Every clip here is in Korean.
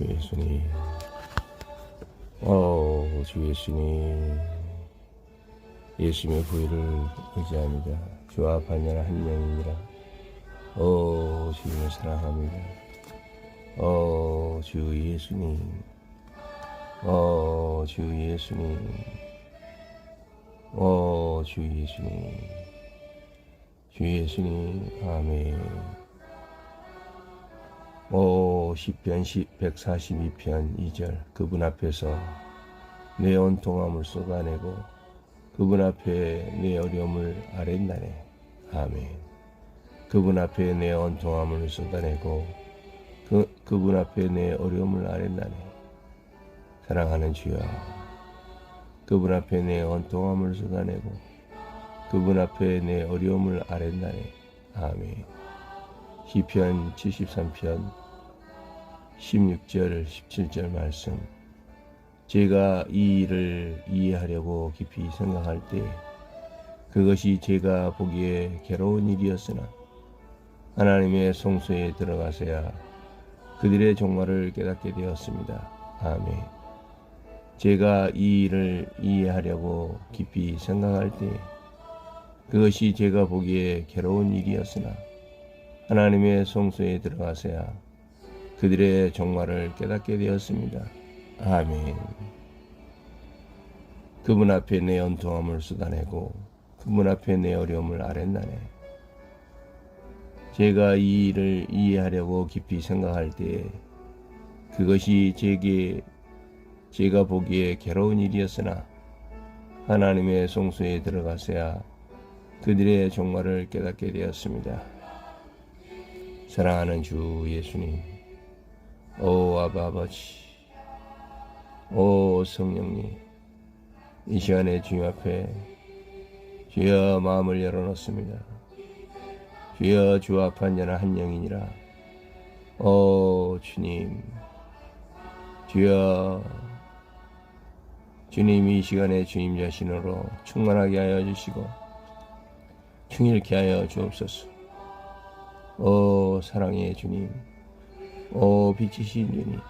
주 예수님. 어, 주 예수님. 예수님의 부위를 의지합니다. 주와 반연한 한 영이니라. 어, 주님을 사랑합니다. 어, 주 예수님. 어, 주 예수님. 어, 주 예수님. 주 예수님. 아멘. 오 시편 142편 2절. 그분 앞에서 내 온통함을 쏟아내고 그분 앞에 내 어려움을 아랜다네. 아멘. 그분 앞에 내 온통함을 쏟아내고 그, 그분 앞에 내 어려움을 아랜다네. 사랑하는 주여. 그분 앞에 내 온통함을 쏟아내고 그분 앞에 내 어려움을 아랜다네. 아멘. 시편 73편 16절 17절 말씀 제가 이 일을 이해하려고 깊이 생각할 때 그것이 제가 보기에 괴로운 일이었으나 하나님의 성소에 들어가서야 그들의 종말을 깨닫게 되었습니다. 아멘. 제가 이 일을 이해하려고 깊이 생각할 때 그것이 제가 보기에 괴로운 일이었으나 하나님의 성소에 들어가서야 그들의 종말을 깨닫게 되었습니다. 아멘. 그분 앞에 내 연통함을 쏟아내고 그분 앞에 내 어려움을 아랜다네. 제가 이 일을 이해하려고 깊이 생각할 때 그것이 제게 제가 보기에 괴로운 일이었으나 하나님의 성소에 들어가서야 그들의 종말을 깨닫게 되었습니다. 사랑하는 주 예수님, 오 아바 아버지, 오 성령님, 이 시간에 주님 앞에 주여 마음을 열어놓습니다. 주여 주 앞한 자는 한 영이니라. 오 주님, 주여 주님 이 시간에 주님 자신으로 충만하게 하여 주시고 충일케 하여 주옵소서. 오 사랑의 주님, 오 빛이신 주님,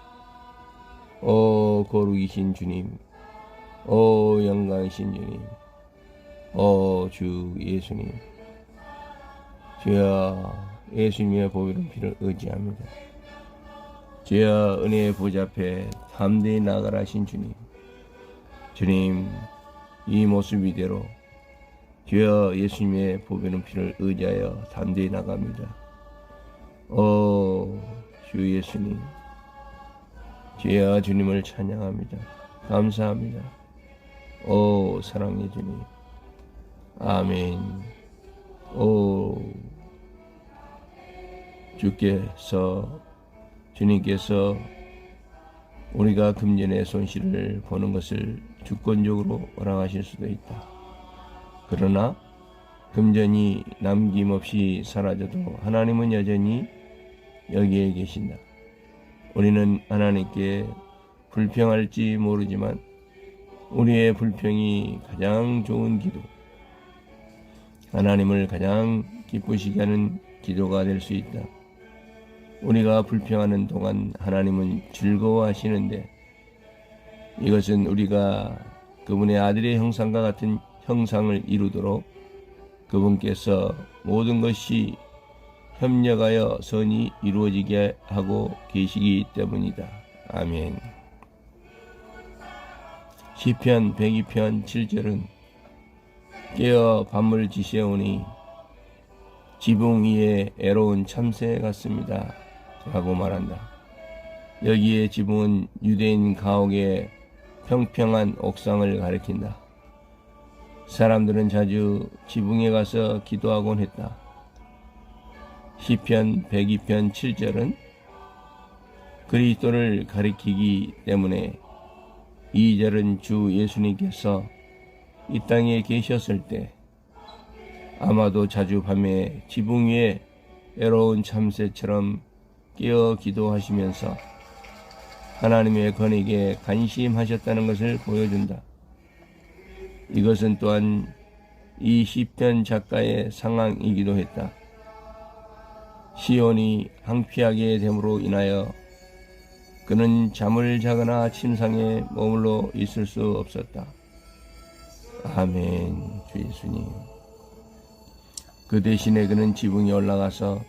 오 거룩이신 주님, 오 영광이신 주님, 오주 예수님, 주여 예수님의 보혈은 피를 의지합니다. 주여 은혜의 보좌 앞에 담대히 나가라신 주님, 주님 이 모습 이대로 주여 예수님의 보배는 피를 의지하여 담대히 나갑니다. 오, 주 예수님. 주여 주님을 찬양합니다. 감사합니다. 오, 사랑의 주님. 아멘. 오, 주께서, 주님께서 우리가 금전의 손실을 보는 것을 주권적으로 허락하실 수도 있다. 그러나 금전이 남김없이 사라져도 하나님은 여전히 여기에 계신다. 우리는 하나님께 불평할지 모르지만 우리의 불평이 가장 좋은 기도, 하나님을 가장 기쁘시게 하는 기도가 될 수 있다. 우리가 불평하는 동안 하나님은 즐거워하시는데 이것은 우리가 그분의 아들의 형상과 같은 형상을 이루도록 그분께서 모든 것이 협력하여 선이 이루어지게 하고 계시기 때문이다. 아멘. 시편 102편 7절은 깨어 밤을 지새우니 지붕 위에 애로운 참새 같습니다. 라고 말한다. 여기에 지붕은 유대인 가옥의 평평한 옥상을 가리킨다. 사람들은 자주 지붕에 가서 기도하곤 했다. 시편 102편 7절은 그리스도를 가리키기 때문에 2절은 주 예수님께서 이 땅에 계셨을 때 아마도 자주 밤에 지붕 위에 애로운 참새처럼 깨어 기도하시면서 하나님의 권익에 관심하셨다는 것을 보여준다. 이것은 또한 이 시편 작가의 상황이기도 했다. 시온이 황폐하게 됨으로 인하여 그는 잠을 자거나 침상에 머물러 있을 수 없었다. 아멘, 주 예수님. 그 대신에 그는 지붕에 올라가서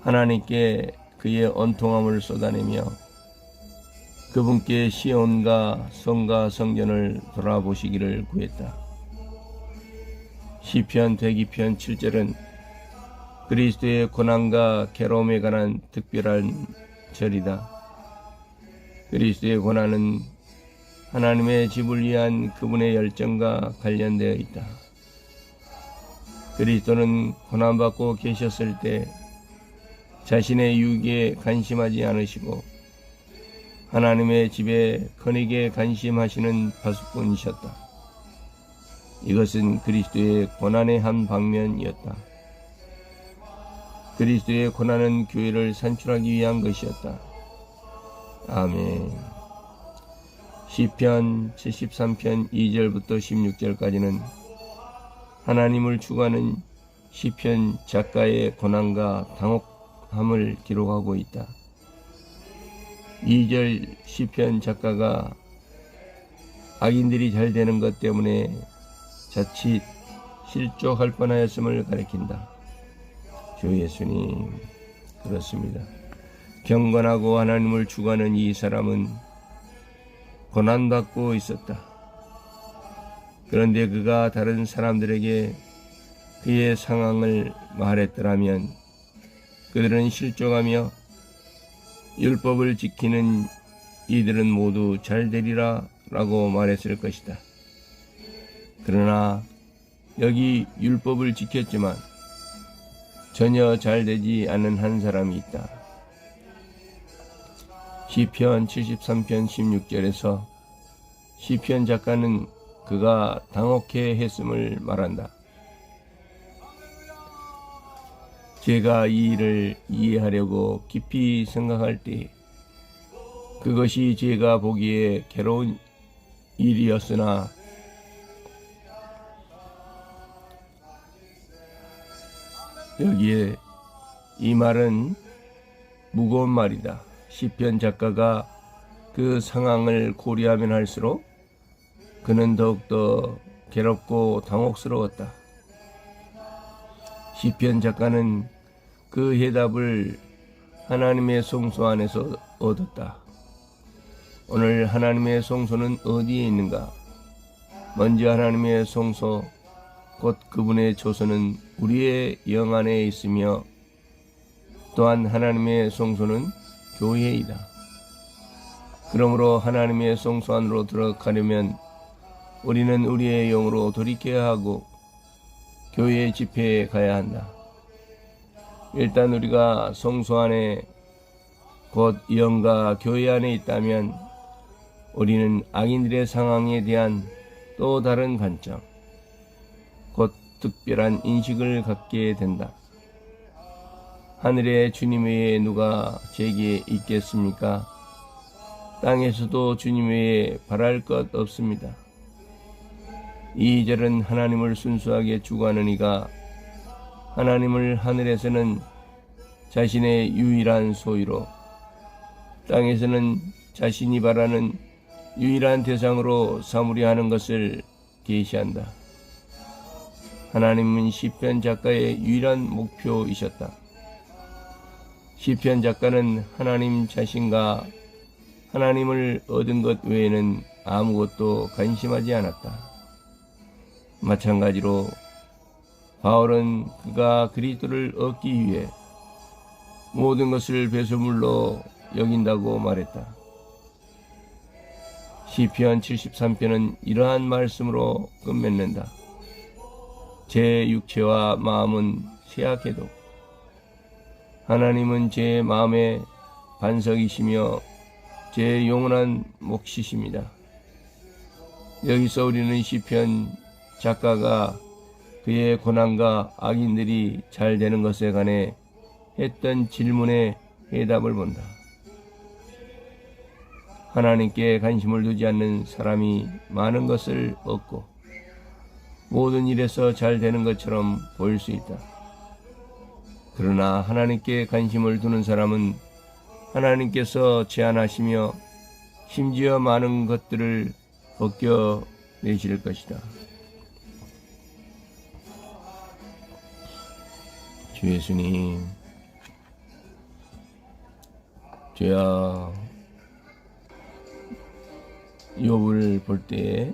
하나님께 그의 언통함을 쏟아내며 그분께 시온과 성과 성전을 돌아보시기를 구했다. 시편 대기편 7절은 그리스도의 고난과 괴로움에 관한 특별한 절이다. 그리스도의 고난은 하나님의 집을 위한 그분의 열정과 관련되어 있다. 그리스도는 고난받고 계셨을 때 자신의 유기에 관심하지 않으시고 하나님의 집에 건익에 관심하시는 파수꾼이셨다. 이것은 그리스도의 고난의 한 방면이었다. 그리스도의 고난은 교회를 산출하기 위한 것이었다. 아멘. 시편 73편 2절부터 16절까지는 하나님을 추구하는 시편 작가의 고난과 당혹함을 기록하고 있다. 2절 시편 작가가 악인들이 잘 되는 것 때문에 자칫 실족할 뻔하였음을 가리킨다. 주 예수님 그렇습니다. 경건하고 하나님을 추구하는 이 사람은 고난받고 있었다. 그런데 그가 다른 사람들에게 그의 상황을 말했더라면 그들은 실족하며 율법을 지키는 이들은 모두 잘 되리라 라고 말했을 것이다. 그러나 여기 율법을 지켰지만 전혀 잘 되지 않은 한 사람이 있다. 시편 73편 16절에서 시편 작가는 그가 당혹해 했음을 말한다. 제가 이 일을 이해하려고 깊이 생각할 때 그것이 제가 보기에 괴로운 일이었으나 여기에 이 말은 무거운 말이다. 시편 작가가 그 상황을 고려하면 할수록 그는 더욱더 괴롭고 당혹스러웠다. 시편 작가는 그 해답을 하나님의 성소 안에서 얻었다. 오늘 하나님의 성소는 어디에 있는가? 먼저 하나님의 성소, 곧 그분의 조서는 우리의 영 안에 있으며 또한 하나님의 성소는 교회이다. 그러므로 하나님의 성소 안으로 들어가려면 우리는 우리의 영으로 돌이켜야 하고 교회 집회에 가야 한다. 일단 우리가 성소 안에 곧 영과 교회 안에 있다면 우리는 악인들의 상황에 대한 또 다른 관점, 곧 특별한 인식을 갖게 된다. 하늘에 주님 외에 누가 제게 있겠습니까? 땅에서도 주님 외에 바랄 것 없습니다. 이 절은 하나님을 순수하게 주구하는 이가 하나님을 하늘에서는 자신의 유일한 소유로 땅에서는 자신이 바라는 유일한 대상으로 사무려 하는 것을 계시한다. 하나님은 시편 작가의 유일한 목표이셨다. 시편 작가는 하나님 자신과 하나님을 얻은 것 외에는 아무것도 관심하지 않았다. 마찬가지로 바울은 그가 그리스도를 얻기 위해 모든 것을 배설물로 여긴다고 말했다. 시편 73편은 이러한 말씀으로 끝맺는다. 제 육체와 마음은 쇠약해도 하나님은 제 마음의 반석이시며 제 영원한 몫이십니다. 여기서 우리는 시편 작가가 그의 고난과 악인들이 잘 되는 것에 관해 했던 질문에 해답을 본다. 하나님께 관심을 두지 않는 사람이 많은 것을 얻고 모든 일에서 잘 되는 것처럼 보일 수 있다. 그러나 하나님께 관심을 두는 사람은 하나님께서 제안하시며 심지어 많은 것들을 벗겨 내실 것이다. 주 예수님, 주여, 욥을 볼 때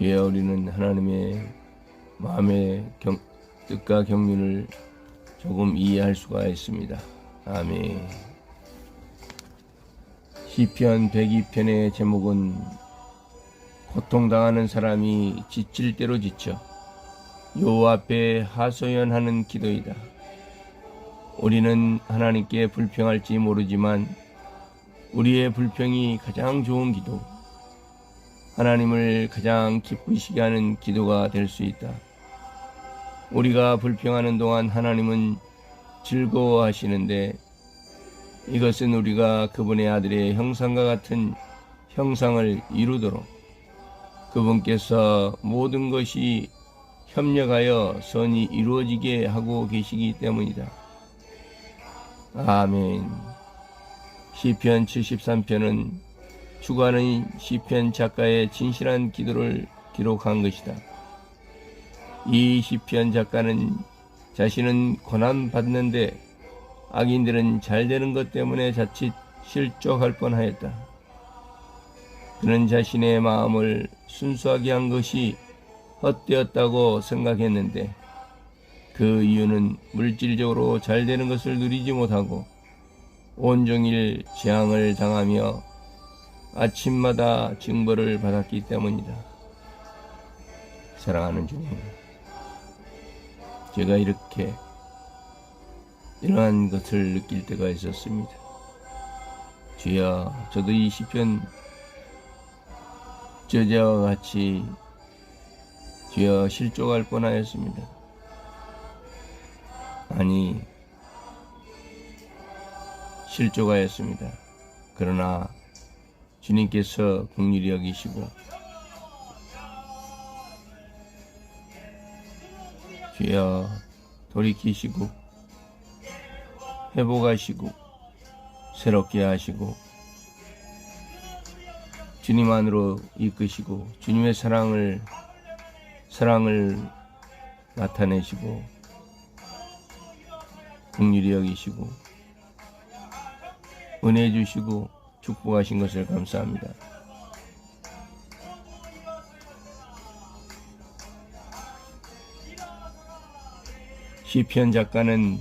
우리는 하나님의 마음의 경, 뜻과 경륜을 조금 이해할 수가 있습니다. 아멘. 시편 102편의 제목은 고통당하는 사람이 지칠 대로 지쳐 요 앞에 하소연하는 기도이다. 우리는 하나님께 불평할지 모르지만 우리의 불평이 가장 좋은 기도, 하나님을 가장 기쁘시게 하는 기도가 될 수 있다. 우리가 불평하는 동안 하나님은 즐거워하시는데 이것은 우리가 그분의 아들의 형상과 같은 형상을 이루도록 그분께서 모든 것이 협력하여 선이 이루어지게 하고 계시기 때문이다. 아멘. 시편 73편은 주관의 시편 작가의 진실한 기도를 기록한 것이다. 이 시편 작가는 자신은 고난 받는데 악인들은 잘 되는 것 때문에 자칫 실족할 뻔하였다. 그는 자신의 마음을 순수하게 한 것이 헛되었다고 생각했는데 그 이유는 물질적으로 잘 되는 것을 누리지 못하고 온종일 재앙을 당하며 아침마다 징벌을 받았기 때문이다. 사랑하는 주님, 제가 이렇게 이러한 것을 느낄 때가 있었습니다. 주여, 저도 이 시편 저자와 같이 주여 실족할 뻔하였습니다. 아니, 실족하였습니다. 그러나 주님께서 국률이 여기시고 주여 돌이키시고 회복하시고 새롭게 하시고 주님 안으로 이끄시고 주님의 사랑을 사랑을 나타내시고 국률이 여기시고 은혜 주시고 축복하신 것을 감사합니다. 시편 작가는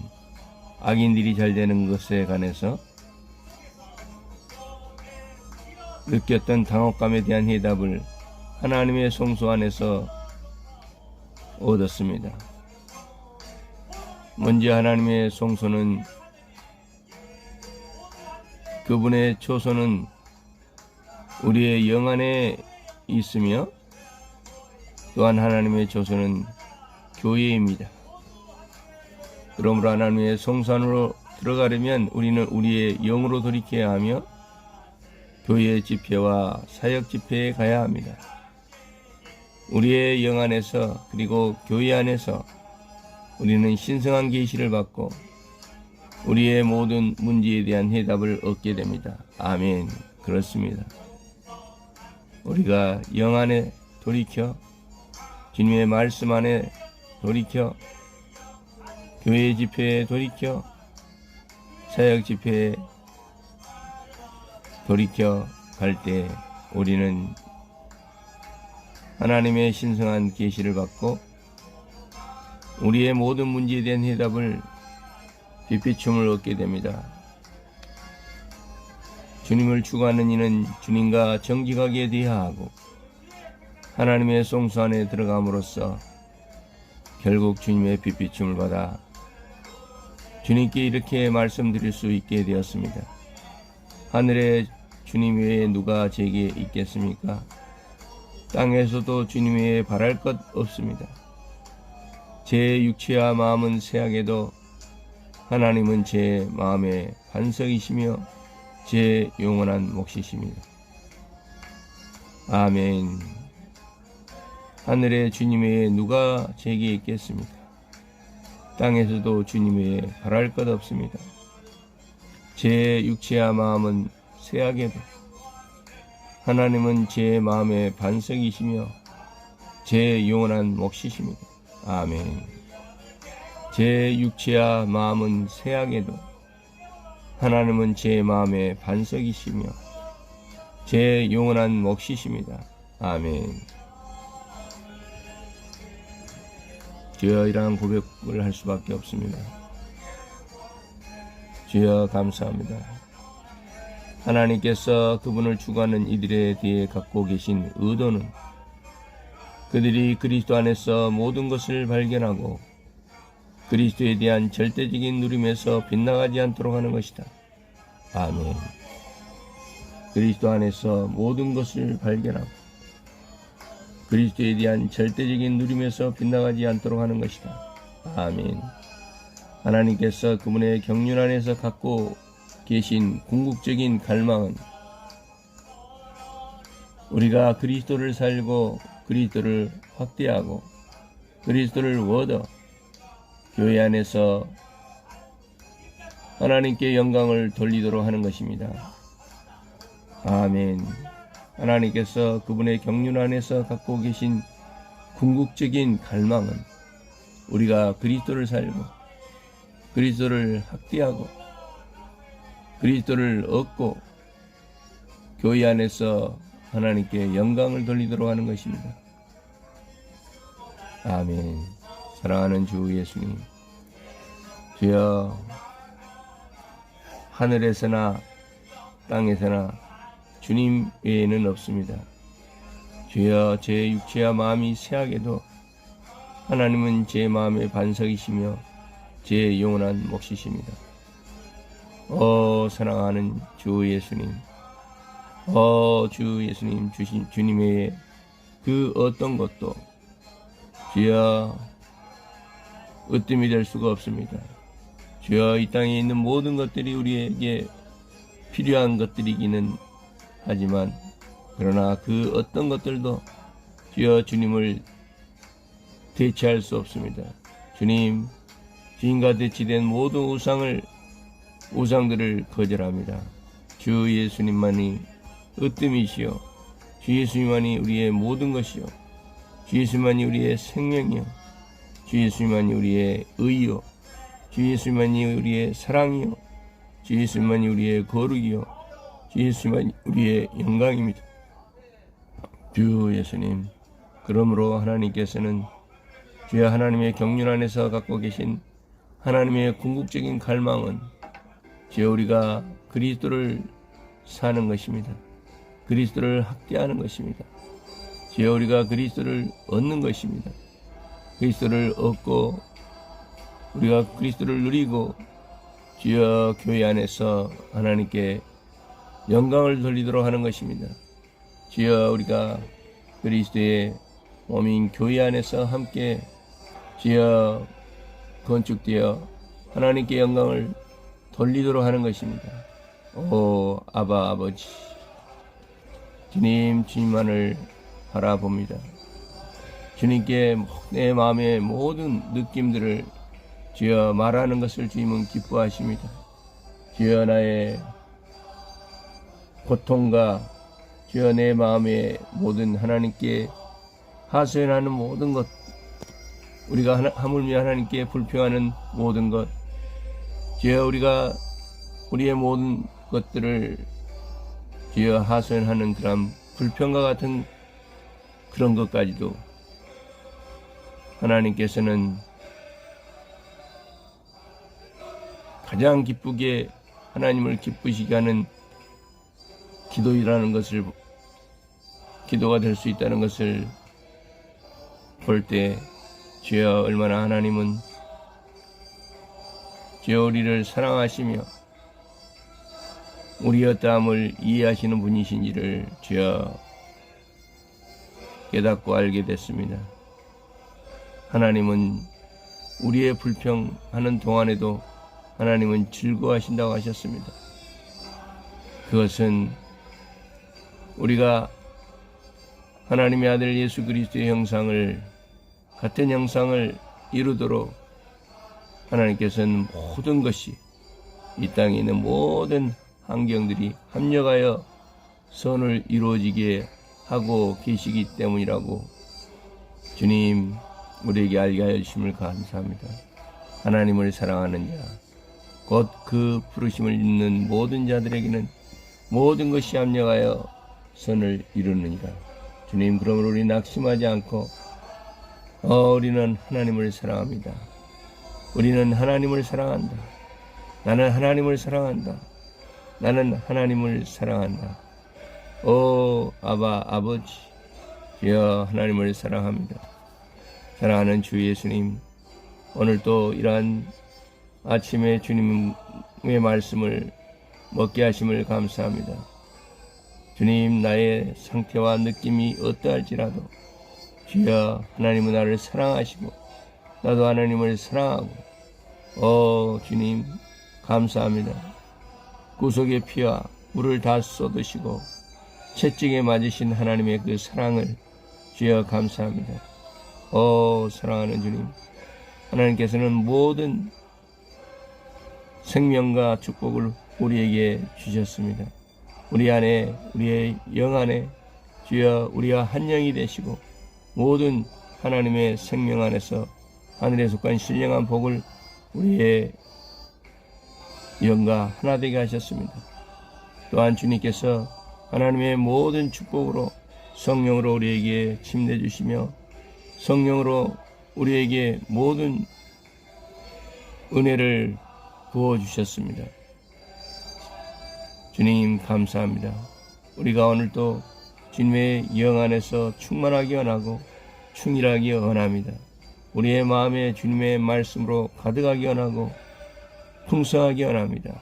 악인들이 잘 되는 것에 관해서 느꼈던 당혹감에 대한 해답을 하나님의 성소 안에서 얻었습니다. 먼저 하나님의 성소는 그분의 초소는 우리의 영 안에 있으며 또한 하나님의 조소는 교회입니다. 그러므로 하나님의 성산으로 들어가려면 우리는 우리의 영으로 돌이켜야 하며 교회 집회와 사역 집회에 가야 합니다. 우리의 영 안에서 그리고 교회 안에서 우리는 신성한 계시를 받고 우리의 모든 문제에 대한 해답을 얻게 됩니다. 아멘. 그렇습니다. 우리가 영 안에 돌이켜 주님의 말씀 안에 돌이켜 교회 집회에 돌이켜 사역 집회에 돌이켜 갈 때 우리는 하나님의 신성한 계시를 받고 우리의 모든 문제에 대한 해답을 빛비춤을 얻게 됩니다. 주님을 추구하는 이는 주님과 정직하게 대하하고 하나님의 송수 안에 들어감으로써 결국 주님의 빛비춤을 받아 주님께 이렇게 말씀드릴 수 있게 되었습니다. 하늘에 주님 외에 누가 제게 있겠습니까? 땅에서도 주님 외에 바랄 것 없습니다. 제 육체와 마음은 세하게도 하나님은 제 마음의 반석이시며 제 영원한 몫이십니다. 아멘. 하늘에 주님 외에 누가 제게 있겠습니까? 땅에서도 주님 외에 바랄 것 없습니다. 제 육체와 마음은 쇠하게도 하나님은 제 마음의 반석이시며 제 영원한 몫이십니다. 아멘. 제 육체와 마음은 쇠하게도 하나님은 제 마음의 반석이시며 제 영원한 몫이십니다. 아멘. 주여 이러한 고백을 할 수밖에 없습니다. 주여 감사합니다. 하나님께서 그분을 추구하는 이들에 대해 갖고 계신 의도는 그들이 그리스도 안에서 모든 것을 발견하고 그리스도에 대한 절대적인 누림에서 빗나가지 않도록 하는 것이다. 아멘. 그리스도 안에서 모든 것을 발견하고 그리스도에 대한 절대적인 누림에서 빗나가지 않도록 하는 것이다. 아멘. 하나님께서 그분의 경륜 안에서 갖고 계신 궁극적인 갈망은 우리가 그리스도를 살고 그리스도를 확대하고 그리스도를 얻어 교회 안에서 하나님께 영광을 돌리도록 하는 것입니다. 아멘. 하나님께서 그분의 경륜 안에서 갖고 계신 궁극적인 갈망은 우리가 그리스도를 살고 그리스도를 확대하고 그리스도를 얻고 교회 안에서 하나님께 영광을 돌리도록 하는 것입니다. 아멘. 사랑하는 주 예수님. 주여 하늘에서나 땅에서나 주님 외에는 없습니다. 주여 제 육체와 마음이 쇠하게도 하나님은 제 마음의 반석이시며 제 영원한 몫이십니다. 어 사랑하는 주 예수님 어 주 예수님 주신 주님의 그 어떤 것도 주여 으뜸이 될 수가 없습니다. 주여 이 땅에 있는 모든 것들이 우리에게 필요한 것들이기는 하지만 그러나 그 어떤 것들도 주여 주님을 대체할 수 없습니다. 주님 주인과 대치된 모든 우상을 우상들을 거절합니다. 주 예수님만이 으뜸이시요 주 예수님만이 우리의 모든 것이요 주 예수님만이 우리의 생명이요 주 예수님만이 우리의 의요 주 예수님만이 우리의 사랑이요 주 예수님만이 우리의 거룩이요 주 예수님만이 우리의 영광입니다. 주 예수님 그러므로 하나님께서는 주여 하나님의 경륜 안에서 갖고 계신 하나님의 궁극적인 갈망은 주여 우리가 그리스도를 사는 것입니다. 그리스도를 확대하는 것입니다. 주여 우리가 그리스도를 얻는 것입니다. 그리스도를 얻고 우리가 그리스도를 누리고 주여 교회 안에서 하나님께 영광을 돌리도록 하는 것입니다. 주여 우리가 그리스도의 몸인 교회 안에서 함께 주여 건축되어 하나님께 영광을 돌리도록 하는 것입니다. 오 아바 아버지 주님 주님만을 바라봅니다. 주님께 내 마음의 모든 느낌들을 주여 말하는 것을 주님은 기뻐하십니다. 주여 나의 고통과 주여 내 마음의 모든 하나님께 하소연하는 모든 것 우리가 하나, 하물며 하나님께 불평하는 모든 것 주여 우리가 우리의 모든 것들을 주여 하소연하는 그런 불평과 같은 그런 것까지도 하나님께서는 가장 기쁘게 하나님을 기쁘시게 하는 기도이라는 것을 기도가 될 수 있다는 것을 볼 때 주여 얼마나 하나님은 주여 우리를 사랑하시며 우리의 땀을 이해하시는 분이신지를 주여 깨닫고 알게 됐습니다. 하나님은 우리의 불평하는 동안에도 하나님은 즐거워하신다고 하셨습니다. 그것은 우리가 하나님의 아들 예수 그리스도의 형상을 같은 형상을 이루도록 하나님께서는 모든 것이 이 땅에 있는 모든 환경들이 합력하여 선을 이루어지게 하고 계시기 때문이라고 주님 우리에게 알게 하여 주심을 감사합니다. 하나님을 사랑하는 자, 곧 그 부르심을 입는 모든 자들에게는 모든 것이 합력하여 선을 이루느니라. 주님, 그러므로 우리 낙심하지 않고, 어, 우리는 하나님을 사랑합니다. 우리는 하나님을 사랑한다. 나는 하나님을 사랑한다. 나는 하나님을 사랑한다. 오, 아바, 아버지, 주여 하나님을 사랑합니다. 사랑하는 주 예수님, 오늘 또 이러한 아침에 주님의 말씀을 먹게 하심을 감사합니다. 주님, 나의 상태와 느낌이 어떠할지라도 주여 하나님은 나를 사랑하시고 나도 하나님을 사랑하고 어 주님 감사합니다. 구속의 피와 물을 다 쏟으시고 채찍에 맞으신 하나님의 그 사랑을 주여 감사합니다. 어 사랑하는 주님 하나님께서는 모든 생명과 축복을 우리에게 주셨습니다. 우리 안에 우리의 영 안에 주여 우리와 한 영이 되시고 모든 하나님의 생명 안에서 하늘에 속한 신령한 복을 우리의 영과 하나 되게 하셨습니다. 또한 주님께서 하나님의 모든 축복으로 성령으로 우리에게 침내 주시며 성령으로 우리에게 모든 은혜를 부어 주셨습니다. 주님 감사합니다. 우리가 오늘도 주님의 영 안에서 충만하기 원하고 충일하기 원합니다. 우리의 마음에 주님의 말씀으로 가득하기 원하고 풍성하기 원합니다.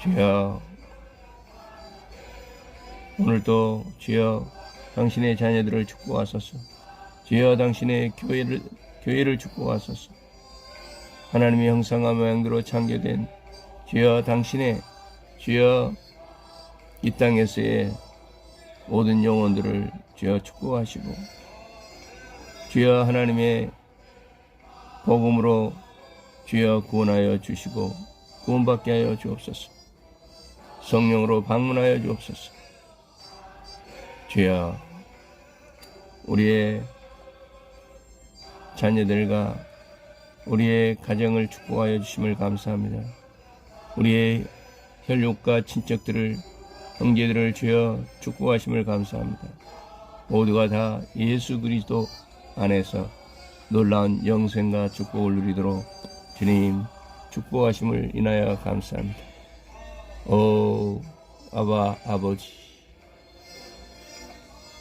주여 오늘도 주여 당신의 자녀들을 축복하소서. 주여 당신의 교회를 교회를 축복하소서. 하나님의 형상과 모양대로 창조된 주여 당신의 주여 이 땅에서의 모든 영혼들을 주여 축복하시고 주여 하나님의 복음으로 주여 구원하여 주시고 구원받게 하여 주옵소서. 성령으로 방문하여 주옵소서. 주여 우리의 자녀들과 우리의 가정을 축복하여 주심을 감사합니다. 우리의 혈육과 친척들을 형제들을 주여 축복하심을 감사합니다. 모두가 다 예수 그리스도 안에서 놀라운 영생과 축복을 누리도록 주님 축복하심을 인하여 감사합니다. 오 아바 아버지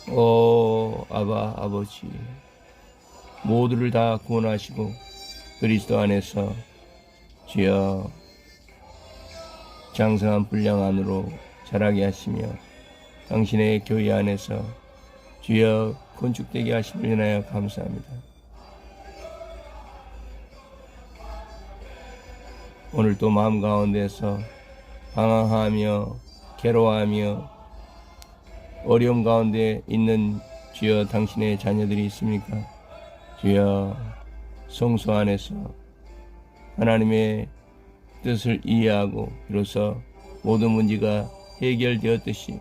오 아바 아버지 모두를 다 구원하시고 그리스도 안에서 주여 장성한 분량 안으로 자라게 하시며 당신의 교회 안에서 주여 건축되게 하심을 인하여 감사합니다. 오늘도 마음 가운데서 방황하며 괴로워하며 어려움 가운데 있는 주여 당신의 자녀들이 있습니까? 주여 성소 안에서 하나님의 뜻을 이해하고 비로소 모든 문제가 해결되었듯이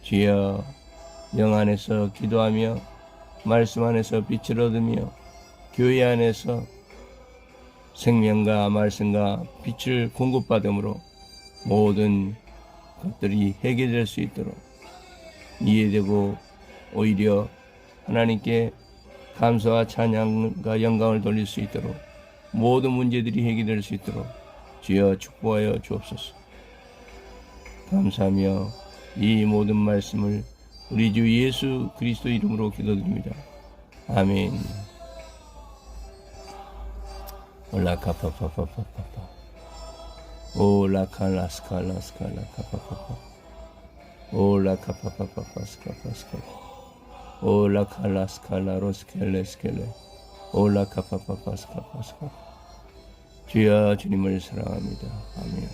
주여 영 안에서 기도하며 말씀 안에서 빛을 얻으며 교회 안에서 생명과 말씀과 빛을 공급받음으로 모든 것들이 해결될 수 있도록 이해되고 오히려 하나님께 감사와 찬양과 영광을 돌릴 수 있도록 모든 문제들이 해결될 수 있도록 주여 축복하여 주옵소서. 감사하며 이 모든 말씀을 우리 주 예수 그리스도 이름으로 기도드립니다. 아멘. 올라카파파파파파 올라칼라스칼라스칼라카파파파 올라카파파파파스카파스카 올라 칼라 스칼라로 스켈레 스켈레 올라 카파파파 스카파 스카 주여 주님을 사랑합니다. 아멘.